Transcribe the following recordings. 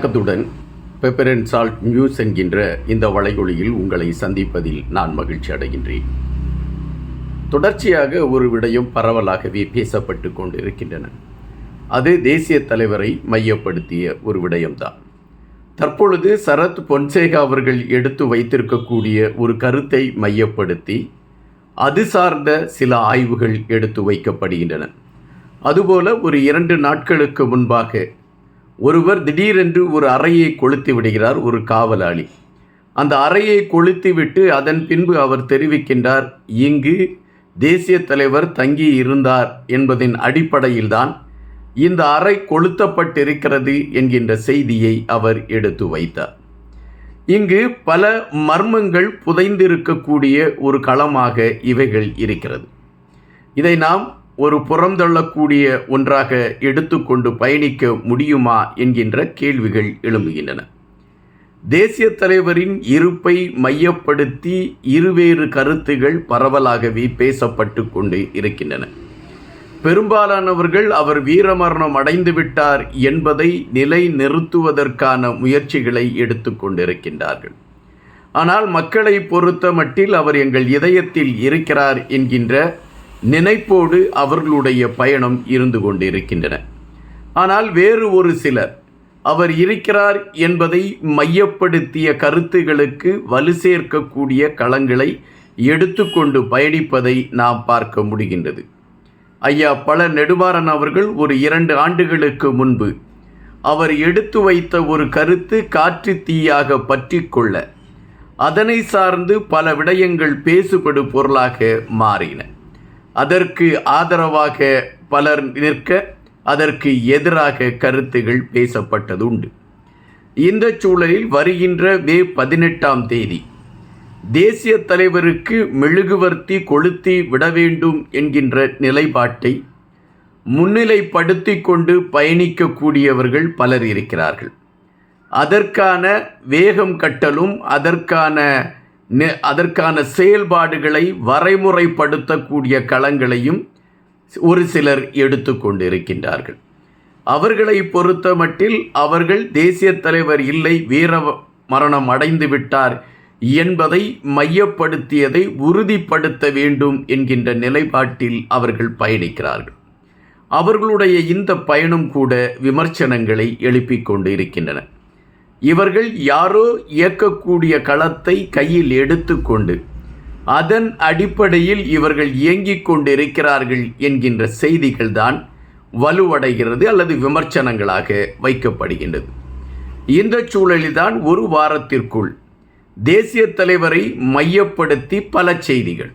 வணக்கத்துடன் pepper and salt news என்கின்ற இந்த வலையொலியில் உங்களை சந்திப்பதில் நான் மகிழ்ச்சி அடைகின்றேன். தொடர்ச்சியாக ஒரு விடயம் பரவலாகவே பேசப்பட்டு கொண்டிருக்கின்றன. அது தேசிய தலைவரை மையப்படுத்திய ஒரு விடயம்தான். தற்பொழுது சரத் பொன்சேகா அவர்கள் எடுத்து வைத்திருக்கக்கூடிய ஒரு கருத்தை மையப்படுத்தி அது சார்ந்த சில ஆய்வுகள் எடுத்து வைக்கப்படுகின்றன. அதுபோல ஒரு இரண்டு நாட்களுக்கு முன்பாக ஒருவர் திடீரென்று ஒரு அறையை கொளுத்தி விடுகிறார் ஒரு காவலாளி. அந்த அறையை கொளுத்திவிட்டு அதன் பின்பு அவர் தெரிவிக்கின்றார் இங்கு தேசிய தலைவர் தங்கி இருந்தார் என்பதின் அடிப்படையில்தான் இந்த அறை கொளுத்தப்பட்டிருக்கிறது என்கின்ற செய்தியை அவர் எடுத்து வைத்தார். இங்கு பல மர்மங்கள் புதைந்திருக்கக்கூடிய ஒரு களமாக இவைகள் இருக்கிறது. இதை நாம் ஒரு புறந்தள்ளக்கூடிய ஒன்றாக எடுத்துக்கொண்டு பயணிக்க முடியுமா என்கின்ற கேள்விகள் எழும்புகின்றன. தேசிய தலைவரின் இருப்பை மையப்படுத்தி இருவேறு கருத்துகள் பரவலாகவே பேசப்பட்டு கொண்டு இருக்கின்றன. பெரும்பாலானவர்கள் அவர் வீரமரணம் அடைந்து விட்டார் என்பதை நிலை நிறுத்துவதற்கான முயற்சிகளை எடுத்துக்கொண்டிருக்கின்றார்கள் ஆனால் மக்களை பொறுத்த மட்டில் அவர் எங்கள் இதயத்தில் இருக்கிறார் என்கின்ற நினைப்போடு அவர்களுடைய பயணம் இருந்து கொண்டிருக்கின்றன. ஆனால் வேறு ஒரு சிலர் அவர் இருக்கிறார் என்பதை மையப்படுத்திய கருத்துகளுக்கு வலு சேர்க்கக்கூடிய களங்களை எடுத்துக்கொண்டு பயணிப்பதை நாம் பார்க்க முடிகின்றது. ஐயா பல நெடுமாறன் அவர்கள் ஒரு இரண்டு ஆண்டுகளுக்கு முன்பு அவர் எடுத்து வைத்த ஒரு கருத்து காற்று தீயாக பற்றி கொள்ள அதனை சார்ந்து பல விடயங்கள் பேசுபடு பொருளாக மாறின. அதற்கு ஆதரவாக பலர் நிற்க அதற்கு எதிராக கருத்துகள் பேசப்பட்டது உண்டு இந்த சூழலில் வருகின்ற மே பதினெட்டாம் தேதி தேசிய தலைவருக்கு மெழுகுவர்த்தி கொளுத்தி விட வேண்டும் என்கின்ற நிலைப்பாட்டை முன்னிலைப்படுத்தி கொண்டு பயணிக்கக்கூடியவர்கள் பலர் இருக்கிறார்கள். அதற்கான வேகம் கட்டலும் அதற்கான அதற்கான செயல்பாடுகளை வரைமுறைப்படுத்தக்கூடிய களங்களையும் ஒரு சிலர் எடுத்துக்கொண்டிருக்கின்றார்கள் அவர்களை பொறுத்த மட்டில் அவர்கள் தேசிய தலைவர் இல்லை வீர மரணம் அடைந்து விட்டார் என்பதை மையப்படுத்தியதை உறுதிப்படுத்த வேண்டும் என்கின்ற நிலைப்பாட்டில் அவர்கள் பயணிக்கிறார்கள். அவர்களுடைய இந்த பயணம் கூட விமர்சனங்களை எழுப்பிக் கொண்டு இருக்கின்றன இவர்கள் யாரோ இயக்கக்கூடிய களத்தை கையில் எடுத்துக்கொண்டு அதன் அடிப்படையில் இவர்கள் இயங்கிக் கொண்டிருக்கிறார்கள் என்கின்ற செய்திகள்தான் வலுவடைகிறது அல்லது விமர்சனங்களாக வைக்கப்படுகின்றது. இந்த சூழலில்தான் ஒரு வாரத்திற்குள் தேசிய தலைவரை மையப்படுத்தி பல செய்திகள்.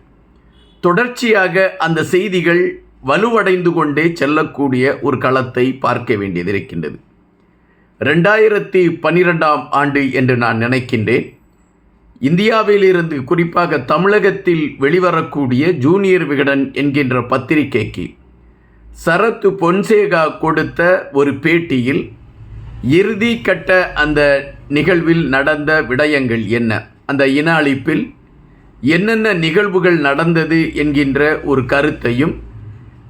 தொடர்ச்சியாக அந்த செய்திகள் வலுவடைந்து கொண்டே செல்லக்கூடிய ஒரு களத்தை பார்க்க வேண்டியது இருக்கின்றது. ரெண்டாயிரத்தி பன்னிரெண்டாம் ஆண்டு என்று நான் நினைக்கின்றேன். இந்தியாவிலிருந்து குறிப்பாக தமிழகத்தில் வெளிவரக்கூடிய ஜூனியர் விகடன் என்கின்ற பத்திரிகைக்கு சரத்து பொன்சேகா கொடுத்த ஒரு பேட்டியில் இறுதி கட்ட அந்த நிகழ்வில் நடந்த விடயங்கள் என்ன? அந்த இன அழிப்பில் என்னென்ன நிகழ்வுகள் நடந்தது என்கின்ற ஒரு கருத்தையும்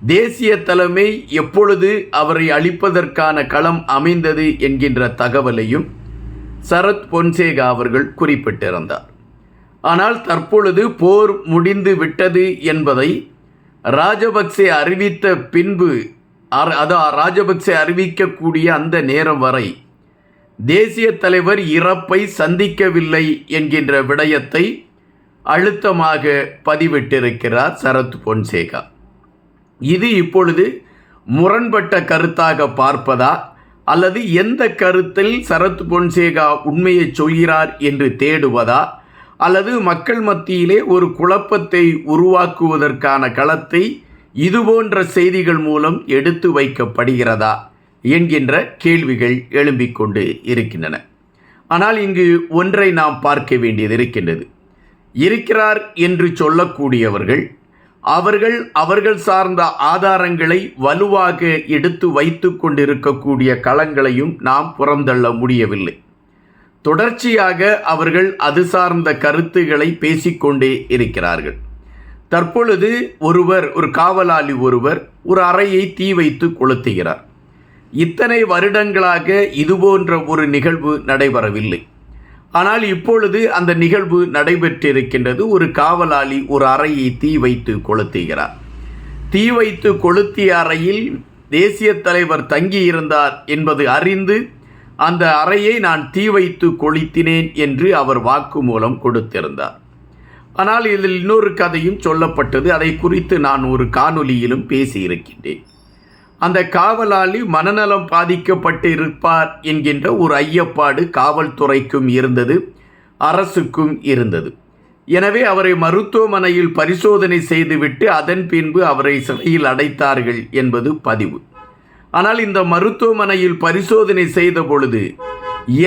தேசிய தலைமை எப்பொழுது அவரை அழிப்பதற்கான களம் அமைந்தது என்கின்ற தகவலையும் சரத் பொன்சேகா அவர்கள் குறிப்பிட்டிருந்தார். ஆனால் தற்பொழுது போர் முடிந்து விட்டது என்பதை ராஜபக்சே அறிவித்த பின்பு அதான் ராஜபக்சே அறிவிக்கக்கூடிய அந்த நேரம் வரை தேசிய தலைவர் இறப்பை சந்திக்கவில்லை என்கின்ற விடயத்தை அழுத்தமாக பதிவிட்டிருக்கிறார் சரத் பொன்சேகா. இது இப்பொழுது முரண்பட்ட கருத்தாக பார்ப்பதா? அல்லது எந்த கருத்தில் சரத் பொன்சேகா உண்மையை சொல்கிறார் என்று தேடுவதா? அல்லது மக்கள் மத்தியிலே ஒரு குழப்பத்தை உருவாக்குவதற்கான களத்தை இதுபோன்ற செய்திகள் மூலம் எடுத்து வைக்கப்படுகிறதா? என்கின்ற கேள்விகள் எழும்பிக் கொண்டு இருக்கின்றன. ஆனால் இங்கு ஒன்றை நாம் பார்க்க வேண்டியது இருக்கின்றது. இருக்கிறார் என்று சொல்லக்கூடியவர்கள் அவர்கள் அவர்கள் சார்ந்த ஆதாரங்களை வலுவாக எடுத்து வைத்து கொண்டிருக்கக்கூடிய களங்களையும் நாம் புறந்தள்ள முடியவில்லை. தொடர்ச்சியாக அவர்கள் அது சார்ந்த கருத்துக்களை பேசிக்கொண்டே இருக்கிறார்கள். தற்பொழுது ஒருவர் ஒரு காவலாளி ஒருவர் ஒரு அறையை தீ வைத்து கொளுத்துகிறார். இத்தனை வருடங்களாக இதுபோன்ற ஒரு நிகழ்வு நடைபெறவில்லை. ஆனால் இப்பொழுது அந்த நிகழ்வு நடைபெற்றிருக்கின்றது. ஒரு காவலாளி ஒரு அறையை தீ வைத்து கொளுத்துகிறார். தீ வைத்து கொளுத்திய அறையில் தேசிய தலைவர் தங்கியிருந்தார் என்பது அறிந்து அந்த அறையை நான் தீ வைத்து கொளுத்தினேன் என்று அவர் வாக்குமூலம் கொடுத்திருந்தார். ஆனால் இதில் இன்னொரு கதையும் சொல்லப்பட்டது. அதை குறித்து நான் ஒரு காணொலியிலும் பேசியிருக்கின்றேன். அந்த காவலாளி மனநலம் பாதிக்கப்பட்டு இருப்பார் என்கின்ற ஒரு ஐயப்பாடு காவல்துறைக்கும் இருந்தது அரசுக்கும் இருந்தது. எனவே அவரை மருத்துவமனையில் பரிசோதனை செய்துவிட்டு அதன் பின்பு அவரை சிறையில் அடைத்தார்கள் என்பது பதிவு. ஆனால் இந்த மருத்துவமனையில் பரிசோதனை செய்த பொழுது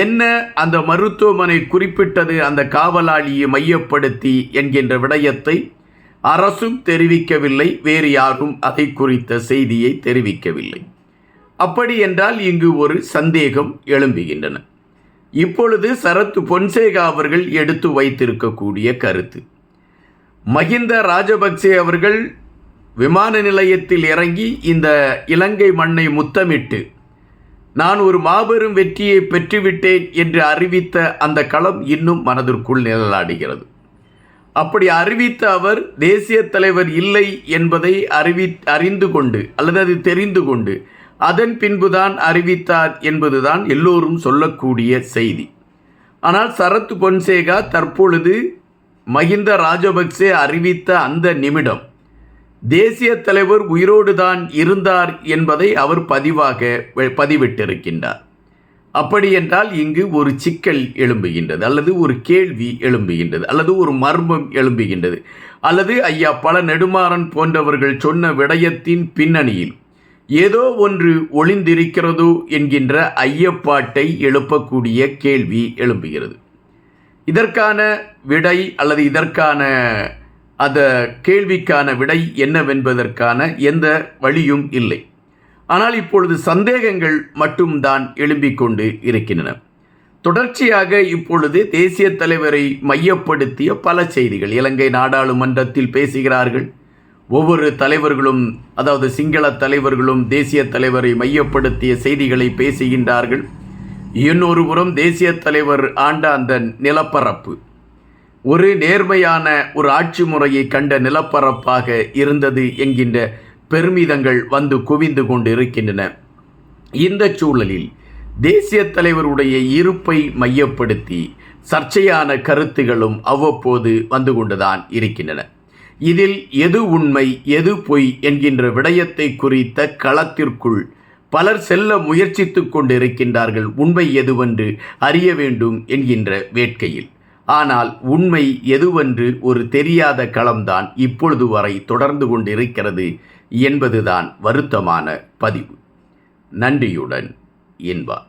என்ன அந்த மருத்துவமனை குறிப்பிட்டது அந்த காவலாளியை மையப்படுத்தி என்கின்ற விடயத்தை அரசும் தெரிவிக்கவில்லை வேறு யாரும் அதை குறித்த செய்தியை தெரிவிக்கவில்லை. அப்படி என்றால் இங்கு ஒரு சந்தேகம் எழும்புகின்றன. இப்பொழுது சரத் பொன்சேகா அவர்கள் எடுத்து வைத்திருக்கக்கூடிய கருத்து. மஹிந்த ராஜபக்சே அவர்கள் விமான நிலையத்தில் இறங்கி இந்த இலங்கை மண்ணை முத்தமிட்டு நான் ஒரு மாபெரும் வெற்றியை பெற்றுவிட்டேன் என்று அறிவித்த அந்த களம் இன்னும் மனதிற்குள் நிழலாடுகிறது. அப்படி அறிவித்த அவர் தேசிய தலைவர் இல்லை என்பதை அறிவி அறிந்து கொண்டு அல்லது அது தெரிந்து கொண்டு அதன் பின்புதான் அறிவித்தார் என்பதுதான் எல்லோரும் சொல்லக்கூடிய செய்தி. ஆனால் சரத் பொன்சேகா தற்பொழுது மஹிந்த ராஜபக்சே அறிவித்த அந்த நிமிடம் தேசிய தலைவர் உயிரோடு தான் இருந்தார் என்பதை அவர் பதிவாக பதிவிட்டிருக்கின்றார். அப்படியென்றால் இங்கு ஒரு சிக்கல் எழும்புகின்றது அல்லது ஒரு கேள்வி எழும்புகின்றது அல்லது ஒரு மர்மம் எழும்புகின்றது அல்லது ஐயா பல நெடுமாறன் போன்றவர்கள் சொன்ன விடயத்தின் பின்னணியில் ஏதோ ஒன்று ஒளிந்திருக்கிறதோ என்கின்ற ஐயப்பாட்டை எழுப்பக்கூடிய கேள்வி எழும்புகிறது. இதற்கான விடை அல்லது இதற்கான அந்த கேள்விக்கான விடை என்னவென்பதற்கான எந்த வழியும் இல்லை. ஆனால் இப்பொழுது சந்தேகங்கள் மட்டும்தான் எழும்பிக் கொண்டு இருக்கின்றன. தொடர்ச்சியாக இப்பொழுது தேசிய தலைவரை மையப்படுத்திய பல செய்திகள். இலங்கை நாடாளுமன்றத்தில் பேசுகிறார்கள். ஒவ்வொரு தலைவர்களும் அதாவது சிங்கள தலைவர்களும் தேசிய தலைவரை மையப்படுத்திய செய்திகளை பேசுகின்றார்கள். இன்னொரு புறம் தேசிய தலைவர் ஆண்ட அந்த நிலப்பரப்பு. ஒரு நேர்மையான ஒரு ஆட்சி முறையை கண்ட நிலப்பரப்பாக இருந்தது என்கின்ற பெருமிதங்கள் வந்து குவிந்து கொண்டு இருக்கின்றன இந்த சூழலில் தேசிய தலைவருடைய இருப்பை மையப்படுத்தி சர்ச்சையான கருத்துகளும் அவ்வப்போது வந்து கொண்டுதான் இருக்கின்றன. இதில் எது உண்மை எது பொய் என்கின்ற விடயத்தை குறித்த களத்திற்குள் பலர் செல்ல முயற்சித்து கொண்டிருக்கின்றார்கள் உண்மை எதுவென்று அறிய வேண்டும் என்கின்ற வேட்கையில். ஆனால் உண்மை எதுவென்று ஒரு தெரியாத களம்தான் இப்பொழுது வரை தொடர்ந்து கொண்டிருக்கிறது என்பதுதான் வருத்தமான பதிவு. நன்றியுடன் இன்பார்